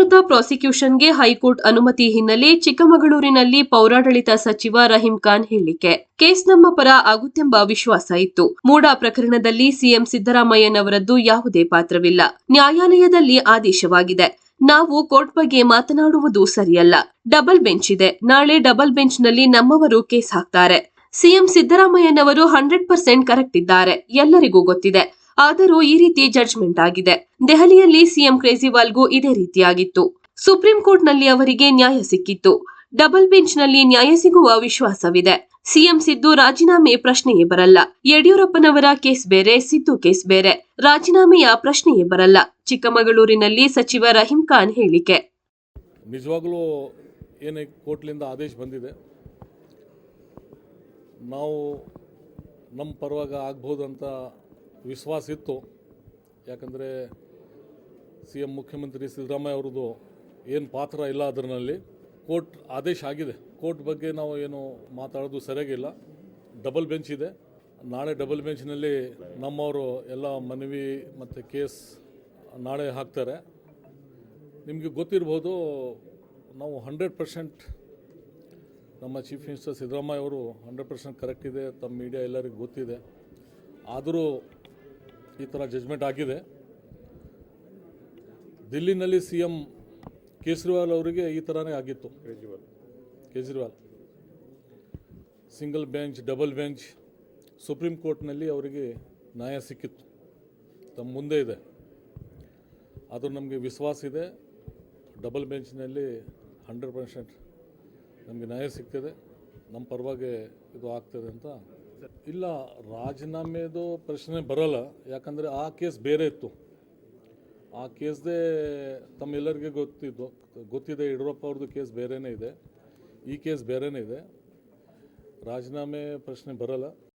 ವಿರುದ್ಧ ಪ್ರಾಸಿಕ್ಯೂಷನ್ಗೆ ಹೈಕೋರ್ಟ್ ಅನುಮತಿ ಹಿನ್ನೆಲೆ ಚಿಕ್ಕಮಗಳೂರಿನಲ್ಲಿ ಪೌರಾಡಳಿತ ಸಚಿವ ರಹೀಂ ಖಾನ್ ಹೇಳಿಕೆ. ಕೇಸ್ ನಮ್ಮ ಪರ ಆಗುತ್ತೆಂಬ ವಿಶ್ವಾಸ ಇತ್ತು. ಮೂಡ ಪ್ರಕರಣದಲ್ಲಿ ಸಿಎಂ ಸಿದ್ದರಾಮಯ್ಯನವರದ್ದು ಯಾವುದೇ ಪಾತ್ರವಿಲ್ಲ. ನ್ಯಾಯಾಲಯದಲ್ಲಿ ಆದೇಶವಾಗಿದೆ. ನಾವು ಕೋರ್ಟ್ ಬಗ್ಗೆ ಮಾತನಾಡುವುದು ಸರಿಯಲ್ಲ. ಡಬಲ್ ಬೆಂಚ್ ಇದೆ. ನಾಳೆ ಡಬಲ್ ಬೆಂಚ್ನಲ್ಲಿ ನಮ್ಮವರು ಕೇಸ್ ಹಾಕ್ತಾರೆ. ಸಿಎಂ ಸಿದ್ದರಾಮಯ್ಯನವರು ಹಂಡ್ರೆಡ್ ಪರ್ಸೆಂಟ್ ಕರೆಕ್ಟ್ ಇದ್ದಾರೆ. ಎಲ್ಲರಿಗೂ ಗೊತ್ತಿದೆ. ಆದರೂ ಈ ರೀತಿ ಜಡ್ಜ್ಮೆಂಟ್ ಆಗಿದೆ. ದೆಹಲಿಯಲ್ಲಿ ಸಿಎಂ ಕೇಜ್ರಿವಾಲ್ಗೂ ಇದೇ ರೀತಿಯಾಗಿತ್ತು. ಸುಪ್ರೀಂ ಕೋರ್ಟ್ನಲ್ಲಿ ಅವರಿಗೆ ನ್ಯಾಯ ಸಿಕ್ಕಿತ್ತು. ಡಬಲ್ ಬೆಂಚ್ನಲ್ಲಿ ನ್ಯಾಯ ಸಿಗುವ ವಿಶ್ವಾಸವಿದೆ. ಸಿಎಂ ಸಿದ್ದು ರಾಜೀನಾಮೆ ಪ್ರಶ್ನೆಯೇ ಬರಲ್ಲ. ಯಡಿಯೂರಪ್ಪನವರ ಕೇಸ್ ಬೇರೆ, ಸಿದ್ದು ಕೇಸ್ ಬೇರೆ. ರಾಜೀನಾಮೆಯ ಪ್ರಶ್ನೆಯೇ ಬರಲ್ಲ. ಚಿಕ್ಕಮಗಳೂರಿನಲ್ಲಿ ಸಚಿವ ರಹೀಂ ಖಾನ್ ಹೇಳಿಕೆ. ನಿಜವಾಗಲೂ ಏನೇ ಕೋರ್ಟ್ಲಿಂದ ಆದೇಶ ಬಂದಿದೆ, ನಾವು ನಮ್ಮ ಪರವಾಗ ಆಗ್ಬೋದು ಅಂತ ವಿಶ್ವಾಸ ಇತ್ತು. ಯಾಕಂದರೆ ಸಿ ಎಂ ಮುಖ್ಯಮಂತ್ರಿ ಸಿದ್ದರಾಮಯ್ಯ ಅವ್ರದ್ದು ಏನು ಪಾತ್ರ ಇಲ್ಲ ಅದರಲ್ಲಿ ಕೋರ್ಟ್ ಆದೇಶ ಆಗಿದೆ. ಕೋರ್ಟ್ ಬಗ್ಗೆ ನಾವು ಏನು ಮಾತಾಡೋದು ಸರಿಯಾಗಿಲ್ಲ. ಡಬಲ್ ಬೆಂಚ್ ಇದೆ. ನಾಳೆ ಡಬಲ್ ಬೆಂಚ್ನಲ್ಲಿ ನಮ್ಮವರು ಎಲ್ಲ ಮನವಿ ಮತ್ತು ಕೇಸ್ ನಾಳೆ ಹಾಕ್ತಾರೆ. ನಿಮಗೆ ಗೊತ್ತಿರ್ಬೋದು, ನಾವು ಹಂಡ್ರೆಡ್ ಪರ್ಸೆಂಟ್ ನಮ್ಮ ಚೀಫ್ ಮಿನಿಸ್ಟರ್ ಸಿದ್ದರಾಮಯ್ಯ ಅವರು ಹಂಡ್ರೆಡ್ ಪರ್ಸೆಂಟ್ ಕರೆಕ್ಟ್ ಇದೆ. ತಮ್ಮ ಮೀಡಿಯಾ ಎಲ್ಲರಿಗೂ ಗೊತ್ತಿದೆ. ಆದರೂ ಈ ಥರ ಜಜ್ಮೆಂಟ್ ಆಗಿದೆ. ದಿಲ್ಲಿನಲ್ಲಿ ಸಿ ಎಂ ಕೇಜ್ರಿವಾಲ್ ಅವರಿಗೆ ಈ ಥರನೇ ಆಗಿತ್ತು. Kejriwal. Kejriwal. Single bench double bench supreme ಕೋರ್ಟ್ನಲ್ಲಿ ಅವರಿಗೆ ನ್ಯಾಯ ಸಿಕ್ಕಿತ್ತು. ತಮ್ಮ ಮುಂದೆ ಇದೆ. ಅದು ನಮಗೆ ವಿಶ್ವಾಸ ಇದೆ. ಡಬಲ್ ಬೆಂಚ್ನಲ್ಲಿ ಹಂಡ್ರೆಡ್ ಪರ್ಸೆಂಟ್ ನಮಗೆ ನ್ಯಾಯ ಸಿಗ್ತದೆ. ನಮ್ಮ ಪರವಾಗಿ ಇದು ಆಗ್ತದೆ ಅಂತ ಇಲ್ಲ, ರಾಜೀನಾಮೆದು ಪ್ರಶ್ನೆ ಬರಲ್ಲ. ಯಾಕಂದರೆ ಆ ಕೇಸ್ ಬೇರೆ ಇತ್ತು. ಆ ಕೇಸ್ದೇ ತಮ್ಮೆಲ್ಲರಿಗೆ ಗೊತ್ತಿದ್ದು, ಗೊತ್ತಿದೆ, ಯಡಿಯೂರಪ್ಪ ಅವ್ರದ್ದು ಕೇಸ್ ಬೇರೆಯೇ ಇದೆ. ಈ ಕೇಸ್ ಬೇರೆಯೇ ಇದೆ. ರಾಜೀನಾಮೆ ಪ್ರಶ್ನೆ ಬರೋಲ್ಲ.